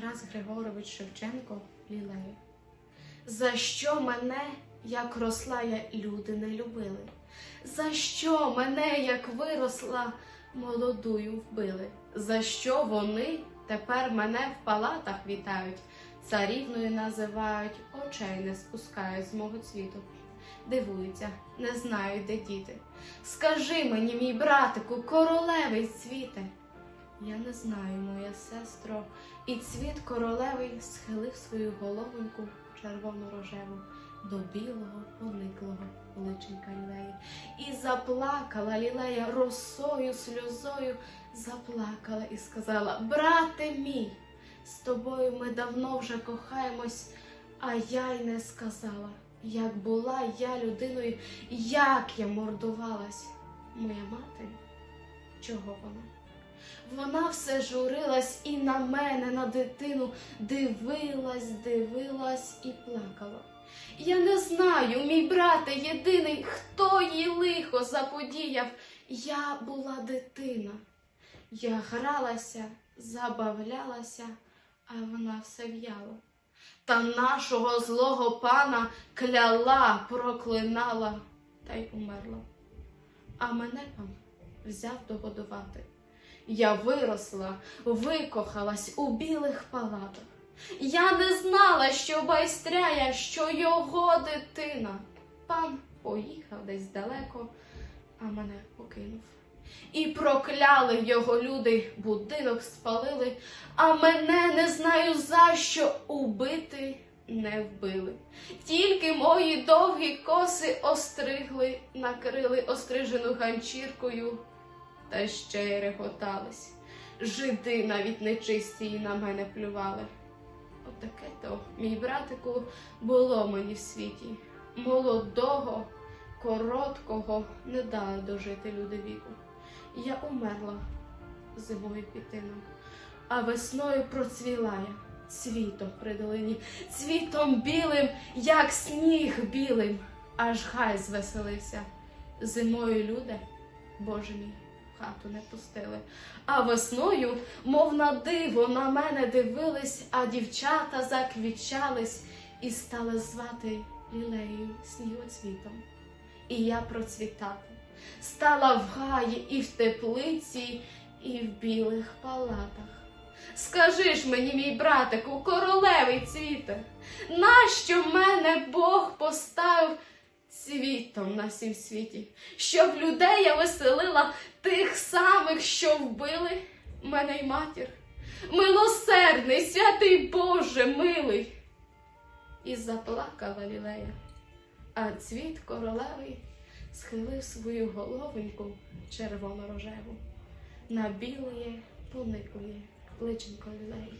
Тарас Григорович Шевченко Лілея. За що мене, як росла я, люди не любили? За що мене, як виросла, молодую вбили? За що вони тепер мене в палатах вітають, царівною називають, очей не спускають з мого цвіту. Дивуються, не знають, де діти. Скажи мені, мій братику, королевий цвіте. Я не знаю, моя сестро, і цвіт королевий схилив свою головоньку червоно-рожеву до білого пониклого личенька лілеї. І заплакала лілея росою, сльозою, заплакала і сказала: Брате мій, з тобою ми давно вже кохаємось, а я й не сказала, як була я людиною, як я мордувалась. Моя мати, чого вона? Вона все журилась і на мене, на дитину, дивилась, дивилась і плакала. Я не знаю, мій брате єдиний, хто їй лихо заподіяв. Я була дитина. Я гралася, забавлялася, а вона все в'яла. Та нашого злого пана кляла, проклинала та й умерла. А мене пан взяв догодувати. Я виросла, викохалась у білих палатах. Я не знала, що байстряя, що його дитина. Пан поїхав десь далеко, а мене покинув. І прокляли його люди, будинок спалили, а мене не знаю за що убити не вбили. Тільки мої довгі коси остригли, накрили острижену ганчіркою та ще й реготались. Жиди навіть нечисті й на мене плювали. Отаке то, мій братику, було мені в світі. Молодого, короткого не дали дожити люди віку. Я умерла зимою пітином, а весною процвіла я цвітом при цвітом білим, як сніг білим, аж гай звеселився. Зимою люди, Боже мій, хату не пустили. А весною, мов на диво, на мене дивились, а дівчата заквічались і стали звати лілею снігоцвітом. І я процвітати стала в гаї і в теплиці, і в білих палатах. Скажи ж мені, мій братику, королевий цвіте, нащо мене Бог поставив цвітом на сім світі, щоб людей я веселила тих самих, що вбили мене й матір. Милосердний, святий Боже, милий. І заплакала лілея, а цвіт королевий схилив свою головоньку червоно-рожеву на білої пониклої личенько лілеї.